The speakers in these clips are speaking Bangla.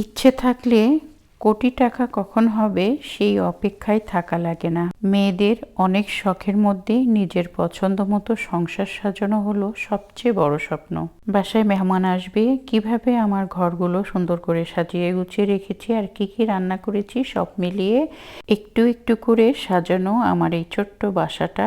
ইচ্ছে থাকলে কোটি টাকা কখন হবে সেই অপেক্ষায় থাকা লাগে না। মেয়েদের অনেক শখের মধ্যে নিজের পছন্দ মতো সংসার সাজানো হলো সবচেয়ে বড় স্বপ্ন। বাসায় মেহমান আসবে, কীভাবে আমার ঘরগুলো সুন্দর করে সাজিয়ে গুছিয়ে রেখেছি আর কি কি রান্না করেছি সব মিলিয়ে একটু একটু করে সাজানো আমার এই ছোট্ট বাসাটা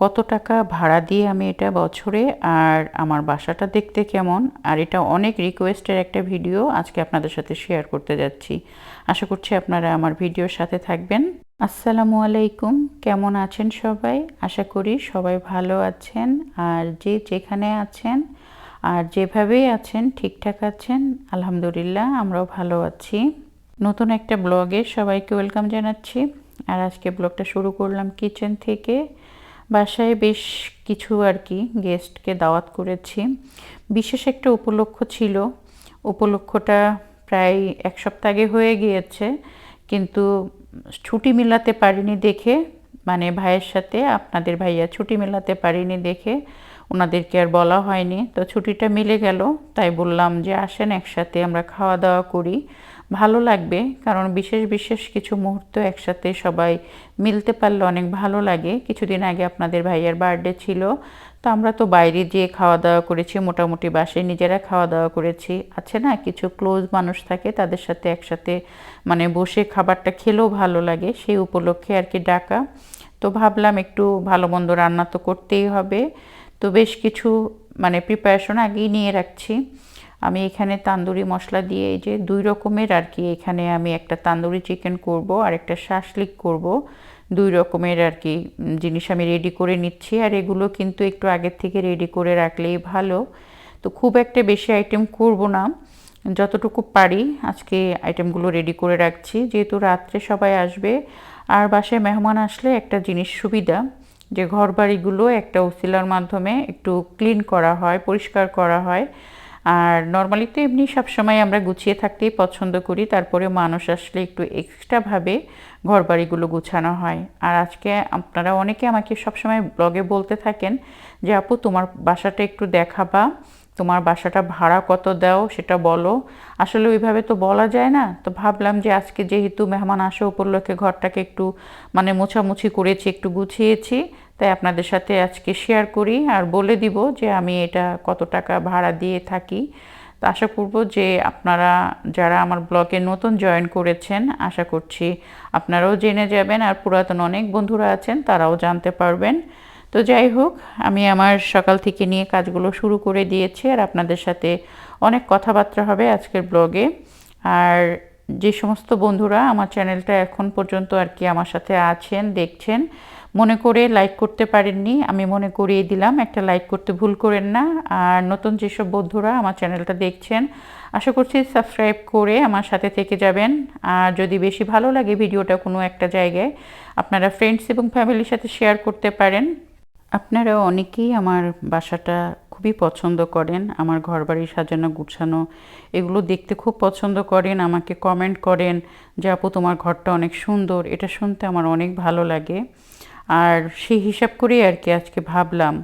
কত টাকা ভাড়া দিয়ে আমি এটা বছরে আর আমার বাসাটা দেখতে কেমন? আর এটা অনেক রিকোয়েস্টের একটা ভিডিও আজকে আপনাদের সাথে শেয়ার করতে যাচ্ছি। আশা করছি আপনারা আমার ভিডিওর সাথে থাকবেন। আসসালামু আলাইকুম। কেমন আছেন সবাই? আশা করি সবাই ভালো আছেন। আর যে যেখানে আছেন আর যেভাবেই আছেন, ঠিকঠাক আছেন, আলহামদুলিল্লাহ আমরাও ভালো আছি। নতুন একটা ব্লগে সবাইকে ওয়েলকাম জানাচ্ছি। আর আজকে ব্লগটা শুরু করলাম কিচেন থেকে। বাসায় বেশ কিছু আর কি গেস্টকে দাওয়াত করেছি। বিশেষ একটা উপলক্ষ ছিল। উপলক্ষটা প্রায় এক সপ্তাহ আগে হয়ে গিয়েছে। কিন্তু ছুটি মিলাতে পারিনি দেখে মানে ভাইয়ের সাথে, আপনাদের ভাইয়া ছুটি মেলাতে পারিনি দেখে, ওনাদেরকে আর বলা হয়নি। তো ছুটিটা মিলে গেল, তাই বললাম যে আসেন একসাথে, আমরা খাওয়া দাওয়া করি। ভালো লাগবে, কারণ বিশেষ বিশেষ কিছু মুহূর্ত একসাথে সবাই মিলতে পারলে অনেক ভালো লাগে। কিছুদিন আগে আপনাদের ভাইয়ের বার্থডে ছিল, তো আমরা তো বাইরে যেয়ে খাওয়া দাওয়া করেছি, মোটামুটি বাসায় নিজেরা খাওয়া দাওয়া করেছি। আছে না কিছু ক্লোজ মানুষ থাকে, তাদের সাথে একসাথে মানে বসে খাবারটা খেলেও ভালো লাগে, সেই উপলক্ষে আর কি ডাকা। তো ভাবলাম একটু ভালো মন্দ রান্না তো করতেই হবে। তো বেশ কিছু মানে প্রিপারেশন আগেই নিয়ে রাখছি। আমি এখানে তান্দুরি মশলা দিয়ে এই যে দুই রকমের আর কি এখানে আমি একটা তান্দুরি চিকেন করব আর একটা শাসলিক করব। দুই রকমের আর কি জিনিস আমি রেডি করে নিচ্ছি আর এগুলো কিন্তু একটু আগের থেকে রেডি করে রাখলেই ভালো। তো খুব একটা বেশি আইটেম করব না, যতটুকু পারি আজকে আইটেমগুলো রেডি করে রাখছি। যেহেতু রাত্রে সবাই আসবে, আর বাসায় মেহমান আসলে একটা জিনিস সুবিধা, যে ঘর বাড়িগুলো একটা উসিলার মাধ্যমে একটু ক্লিন করা হয়, পরিষ্কার করা হয়। আর নর্মালি তো এমনি সবসময় আমরা গুছিয়ে থাকতেই পছন্দ করি তারপরে মানুষ আসলে একটু এক্সট্রাভাবে ঘর বাড়িগুলো গুছানো হয়। আর আজকে আপনারা অনেকে আমাকে সবসময় ব্লগে বলতে থাকেন যে, আপু, তোমার বাসাটা একটু দেখাবা, তোমার বাসাটা ভাড়া কত দাও, সেটা বলো। আসলে ওইভাবে তো বলা যায় না। তো ভাবলাম যে, আজকে যেহেতু মেহমান আসা উপলক্ষে ঘরটাকে একটু মানে মোছামুছি করেছি, একটু গুছিয়েছি তাই আপনাদের সাথে আজকে শেয়ার করি আর বলে দিব যে আমি এটা কত টাকা ভাড়া দিয়ে থাকি। তো আশা করব যে আপনারা যারা আমার ব্লগে নতুন জয়েন করেছেন, আশা করছি আপনারাও জেনে যাবেন আর পুরাতন অনেক বন্ধুরা আছেন, তারাও জানতে পারবেন। তো যাই হোক, আমি আমার সকাল থেকে নিয়ে কাজগুলো শুরু করে দিয়েছি আর আপনাদের সাথে অনেক কথাবার্তা হবে আজকের ব্লগে আর যে সমস্ত বন্ধুরা আমার চ্যানেলটা এখন পর্যন্ত আর কি আমার সাথে আছেন, দেখছেন মনে করে লাইক করতে পারেননি, আমি মনে করিয়ে দিলাম, একটা লাইক করতে ভুল করেন না। আর নতুন যেসব বন্ধুরা আমার চ্যানেলটা দেখছেন, আশা করছি সাবস্ক্রাইব করে আমার সাথে থেকে যাবেন। আর যদি বেশি ভালো লাগে ভিডিওটা কোনো একটা জায়গায়, আপনারা ফ্রেন্ডস এবং ফ্যামিলির সাথে শেয়ার করতে পারেন। আপনারা অনেকেই আমার বাসাটা খুবই পছন্দ করেন, আমার ঘরবাড়ি সাজানো, গুছানো, এগুলো দেখতে খুব পছন্দ করেন, আমাকে কমেন্ট করেন যে, আপু, তোমার ঘরটা অনেক সুন্দর, এটা শুনতে আমার অনেক ভালো লাগে। আর সেই হিসাব করেই আর কি আজকে ভাবলাম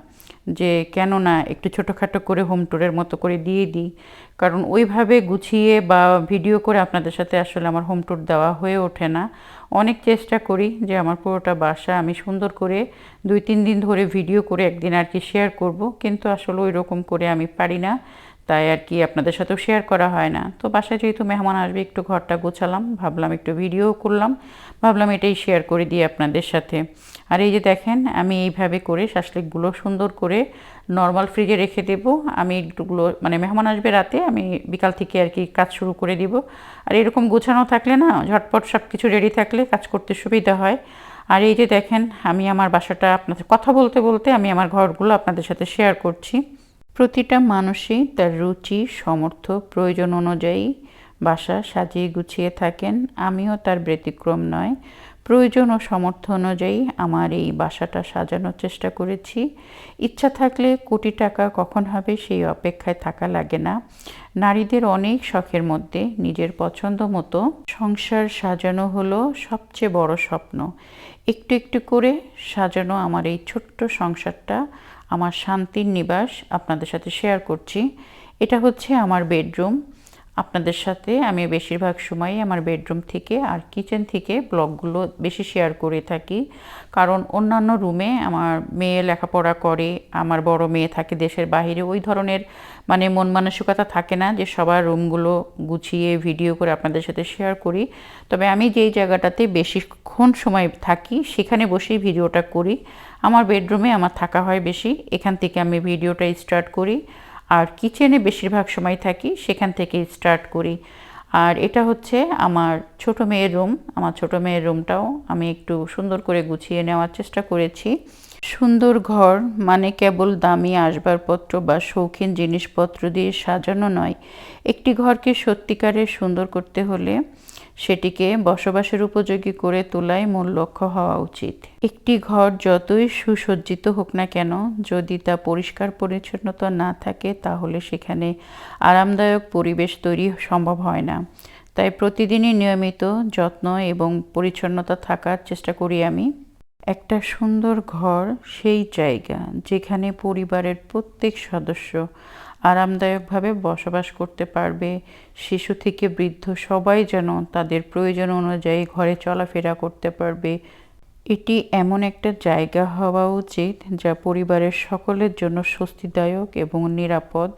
যে কেন না একটু ছোটোখাটো করে হোম ট্যুরের মতো করে দিয়ে দিই। কারণ ওইভাবে গুছিয়ে বা ভিডিও করে আপনাদের সাথে আসলে আমার হোম ট্যুর দেওয়া হয়ে ওঠে না। অনেক চেষ্টা করি যে আমার পুরোটা বাসা আমি সুন্দর করে দুই তিন দিন ধরে ভিডিও করে একদিন আর কি শেয়ার করব, কিন্তু আসলে ওই রকম করে আমি পারি না। তাই আর কি আপনাদের সাথেও শেয়ার করা হয় না। তো বাসায় যেহেতু মেহমান আসবে, একটু ঘরটা গোছালাম, ভাবলাম একটু ভিডিও করলাম, ভাবলাম এটাই শেয়ার করে দিই আপনাদের সাথে। আর এই যে দেখেন, আমি এইভাবে করে শাসলিকগুলো সুন্দর করে নর্মাল ফ্রিজে রেখে দেব। আমি একটুগুলো মানে মেহমান আসবে রাতে, আমি বিকাল থেকে আর কি কাজ শুরু করে দিব। আর এরকম গোছানো থাকলে না, ঝটপট সব কিছু রেডি থাকলে কাজ করতে সুবিধা হয়। আর এই যে দেখেন, আমি আমার বাসাটা আপনাদের, কথা বলতে বলতে আমি আমার ঘরগুলো আপনাদের সাথে শেয়ার করছি। প্রতিটা মানুষই তার রুচি সমর্থ প্রয়োজন অনুযায়ী বাসা সাজিয়ে গুছিয়ে থাকেন। আমিও তার ব্যতিক্রম নয়। প্রয়োজন ও সমর্থ অনুযায়ী আমার এই বাসাটা সাজানোর চেষ্টা করেছি। ইচ্ছা থাকলে কোটি টাকা কখন হবে সেই অপেক্ষায় থাকা লাগে না। নারীদের অনেক শখের মধ্যে নিজের পছন্দ মতো সংসার সাজানো হলো সবচেয়ে বড় স্বপ্ন। একটু একটু করে সাজানো আমার এই ছোট্ট সংসারটা আমার শান্তির নিবাস আপনাদের সাথে শেয়ার করছি। এটা হচ্ছে আমার বেডরুম আপনাদের সাথে আমি বেশিরভাগ সময় আমার বেডরুম থেকে আর কিচেন থেকে ব্লগগুলো বেশি শেয়ার করে থাকি। কারণ অন্যান্য রুমে আমার মেয়ে লেখাপড়া করে, আমার বড় মেয়ে থাকে দেশের বাইরে, ওই ধরনের মানে মন মানসিকতা থাকে না যে সবার রুমগুলো গুছিয়ে ভিডিও করে আপনাদের সাথে শেয়ার করি। তবে আমি যেই জায়গাটাতে বেশিক্ষণ সময় থাকি, সেখানে বসেই ভিডিওটা করি। আমার বেডরুমে আমার থাকা হয় বেশি, এখান থেকে আমি ভিডিওটা স্টার্ট করি। আর কিচেনে বেশিরভাগ সময় থাকি, সেখান থেকে স্টার্ট করি। আর এটা হচ্ছে আমার ছোট মেয়ের রুম আমার ছোট মেয়ের রুমটাও আমি একটু সুন্দর করে গুছিয়ে নেওয়ার চেষ্টা করেছি। সুন্দর ঘর মানে কেবল দামি আসবাবপত্র বা শৌখিন জিনিসপত্র দিয়ে সাজানো নয়। একটি ঘরকে সত্যিকারের সুন্দর করতে হলে সেটিকে বসবাসের উপযোগী করে তোলাই মূল লক্ষ্য হওয়া উচিত। একটি ঘর যতই সুসজ্জিত হোক না কেন, যদি তা পরিষ্কার পরিচ্ছন্নতা না থাকে, তাহলে সেখানে আরামদায়ক পরিবেশ তৈরি সম্ভব হয় না। তাই প্রতিদিনই নিয়মিত যত্ন এবং পরিচ্ছন্নতা থাকার চেষ্টা করি আমি। একটা সুন্দর ঘর সেই জায়গা যেখানে পরিবারের প্রত্যেক সদস্য আরামদায়কভাবে বসবাস করতে পারবে। শিশু থেকে বৃদ্ধ সবাই যেন তাদের প্রয়োজন অনুযায়ী ঘরে চলাফেরা করতে পারবে। এটি এমন একটা জায়গা হওয়া উচিত যা পরিবারের সকলের জন্য স্বস্তিদায়ক এবং নিরাপদ।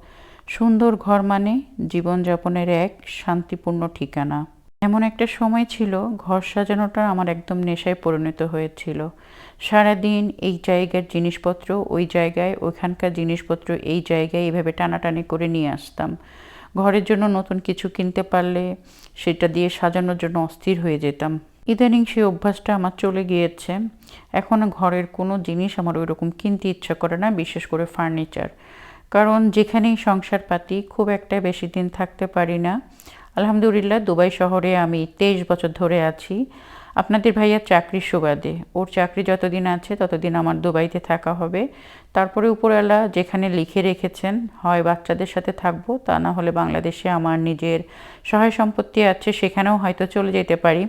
সুন্দর ঘর মানে জীবনযাপনের এক শান্তিপূর্ণ ঠিকানা। এমন একটা সময় ছিল, ঘর সাজানোটা আমার একদম নেশায় পরিণত হয়েছিল। সারাদিন এই জায়গার জিনিসপত্র, ওই জায়গায় ওইখানকার জিনিসপত্র, এই জায়গায় এইভাবে টানাটানি করে নিয়ে আসতাম। ঘরের জন্য নতুন কিছু কিনতে পারলে সেটা দিয়ে সাজানোর জন্য অস্থির হয়ে যেতাম। ইদানিং সেই অভ্যাসটা আমার চলে গিয়েছে। এখন ঘরের কোনো জিনিস আমার ওই রকম কিনতে ইচ্ছা করে না, বিশেষ করে ফার্নিচার। কারণ যেখানেই সংসার পাতি, খুব একটা বেশি দিন থাকতে পারি না। আলহামদুলিল্লাহ, দুবাই শহরে আমি তেইশ বছর ধরে আছি। আপনাদের ভাইয়ার চাকরির সুবাদে। ওর চাকরি যতদিন আছে, ততদিন আমার দুবাইতে থাকা হবে। তারপরে উপরওয়ালা যেখানে লিখে রেখেছেন, হয় বাচ্চাদের সাথে থাকব, তা না হলে বাংলাদেশে আমার নিজের সহায় সম্পত্তি আছে, সেখানেও হয়তো চলে যেতে পারি।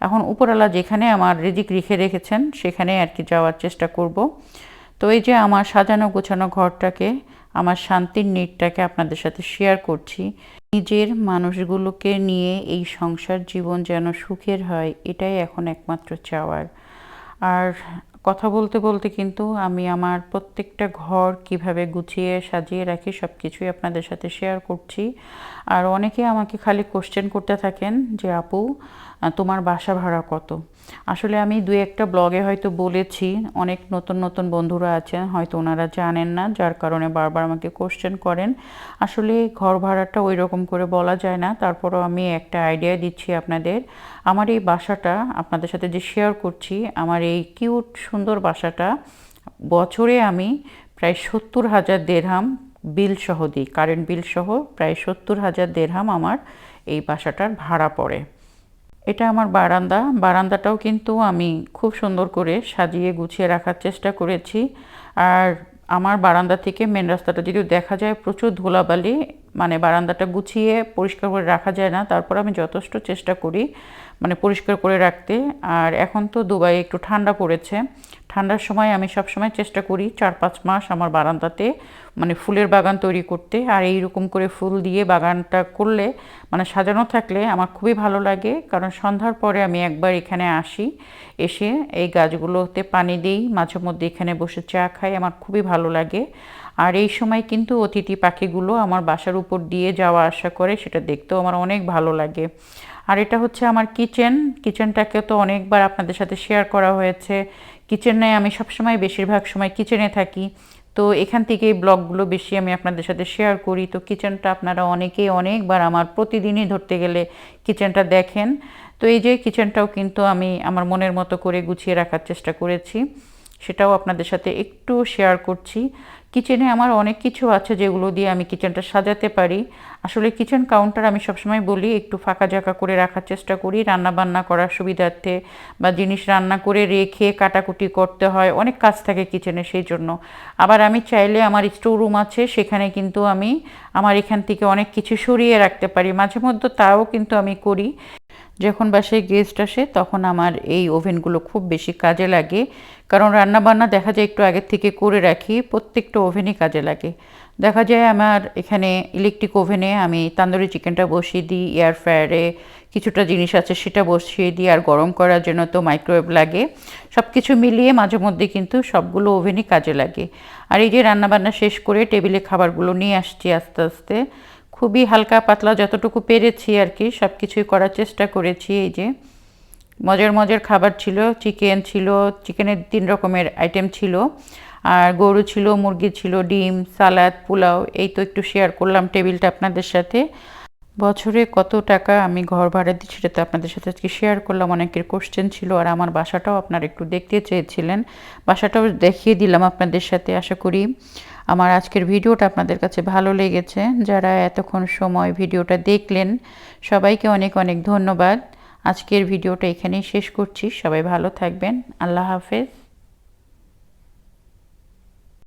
এখন উপরওয়ালা যেখানে আমার রিজিক লিখে রেখেছেন, সেখানে আর কি যাওয়ার চেষ্টা করব। তো এই যে আমার সাজানো গোছানো ঘরটাকে আমার শান্তির নিটটাকে আপনাদের সাথে শেয়ার করছি। নিজের মানুষগুলোকে নিয়ে এই সংসার জীবন যেন সুখের হয়, এটাই এখন একমাত্র চাওয়ার। আর কথা বলতে বলতে কিন্তু আমি আমার প্রত্যেকটা ঘর কীভাবে গুছিয়ে সাজিয়ে রাখি সব কিছুই আপনাদের সাথে শেয়ার করছি। আর অনেকে আমাকে খালি কোশ্চেন করতে থাকেন যে, আপু তোমার বাসা ভাড়া কত? আসলে আমি দু একটা ব্লগে হয়তো বলেছি, অনেক নতুন নতুন বন্ধুরা আছেন, হয়তো ওনারা জানেন না, যার কারণে বারবার আমাকে কোশ্চেন করেন। আসলে ঘর ভাড়াটা ওই রকম করে বলা যায় না, তারপরও আমি একটা আইডিয়া দিচ্ছি আপনাদের। আমার এই বাসাটা, আপনাদের সাথে যে শেয়ার করছি, আমার এই কিউট সুন্দর বাসাটা, বছরে আমি প্রায় সত্তর হাজার দেড়হাম বিল সহ দিই। কারেন্ট বিল সহ প্রায় সত্তর হাজার দেড়হাম আমার এই বাসাটার ভাড়া পড়ে। এটা আমার বারান্দা। বারান্দাটাও কিন্তু আমি খুব সুন্দর করে সাজিয়ে গুছিয়ে রাখার চেষ্টা করেছি। আর আমার বারান্দা থেকে মেন রাস্তাটা যদিও দেখা যায়, প্রচুর ধুলাবালি মানে বারান্দাটা গুছিয়ে পরিষ্কার করে রাখা যায় না। তারপর আমি যথেষ্ট চেষ্টা করি মানে পরিষ্কার করে রাখতে। আর এখন তো দুবাই একটু ঠান্ডা পড়েছে। ঠান্ডার সময় আমি সব সময় চেষ্টা করি চার পাঁচ মাস আমার বারান্দাতে মানে ফুলের বাগান তৈরি করতে। আর এই রকম করে ফুল দিয়ে বাগানটা করলে মানে সাজানো থাকলে আমার খুবই ভালো লাগে। কারণ সন্ধ্যার পরে আমি একবার এখানে আসি, এসে এই গাছগুলোতে পানি দিই, মাঝে মধ্যে এখানে বসে চা খাই, আমার খুবই ভালো লাগে। আর এই সময় কিন্তু অতিথি পাখিগুলো আমার বাসার উপর দিয়ে যাওয়া আসা করে, সেটা দেখতেও আমার অনেক ভালো লাগে। আর এটা হচ্ছে আমার কিচেন। কিচেনটাকে তো অনেকবার আপনাদের সাথে শেয়ার করা হয়েছে। কিচেনে আমি সবসময় বেশিরভাগ সময় কিচেনে থাকি। তো এখান থেকে ব্লগগুলো বেশি আমি আপনাদের সাথে শেয়ার করি। তো কিচেনটা আপনারা অনেকেই অনেকবার আমার প্রতিদিনই ধরতে গেলে কিচেনটা দেখেন। তো এই যে কিচেনটাও কিন্তু আমি আমার মনের মতো করে গুছিয়ে রাখার চেষ্টা করেছি। সেটাও আপনাদের সাথে একটু শেয়ার করছি। কিচেনে আমার অনেক কিছু আছে যেগুলো দিয়ে আমি কিচেনটা সাজাতে পারি। আসলে কিচেন কাউন্টার আমি সবসময় বলি একটু ফাঁকা জাকা করে রাখার চেষ্টা করি রান্না বান্না করার সুবিধার্থে বা জিনিস রান্না করে রেখে কাটাকুটি করতে হয়, অনেক কাজ থাকে কিচেনে সেই জন্য। আবার আমি চাইলে আমার স্টোর রুম আছে, সেখানে কিন্তু আমি আমার এখান থেকে অনেক কিছু সরিয়ে রাখতে পারি। মাঝে মধ্যে তাও কিন্তু আমি করি। যখন বাসায় গেস্ট আসে, তখন আমার এই ওভেনগুলো খুব বেশি কাজে লাগে। কারণ রান্নাবান্না দেখা যায় একটু আগের থেকে করে রাখি, প্রত্যেকটা ওভেনই কাজে লাগে। দেখা যায় আমার এখানে ইলেকট্রিক ওভেনে আমি তান্দুরি চিকেনটা বসিয়ে দিই এয়ার ফ্রায়ারে কিছুটা জিনিস আছে সেটা বসিয়ে দিই আর গরম করার জন্য তো মাইক্রোওয়েভ লাগে। সব কিছু মিলিয়ে মাঝে মধ্যে কিন্তু সবগুলো ওভেনই কাজে লাগে। আর এই যে রান্নাবান্না শেষ করে টেবিলে খাবারগুলো নিয়ে আসছি আস্তে আস্তে খুবই হালকা পাতলা যতটুকু পেরেছি আর কি সব কিছুই করার চেষ্টা করেছি এই যে। মজার মজার খাবার ছিল, চিকেন ছিল, চিকেনের তিন রকমের আইটেম ছিল। আর গরু ছিল, মুরগি ছিল, ডিম, সালাদ, পোলাও, এই তো একটু শেয়ার করলাম টেবিলটা আপনাদের সাথে। বছরে কত টাকা আমি ঘর ভাড়া দিই সেটা তো আপনাদের সাথে আজকে শেয়ার করলাম। অনেকের কোশ্চেন ছিল আর আমার বাসাটাও আপনারা একটু দেখতে চেয়েছিলেন। বাসাটাও দেখিয়ে দিলাম আপনাদের সাথে, আশা করি আমার আজকের ভিডিওটা আপনাদের কাছে ভালো লেগেছে। যারা এতক্ষণ সময় ভিডিওটা দেখলেন, সবাইকে অনেক অনেক ধন্যবাদ। আজকের ভিডিওটা এখানেই শেষ করছি। সবাই ভালো থাকবেন। আল্লাহ হাফেজ।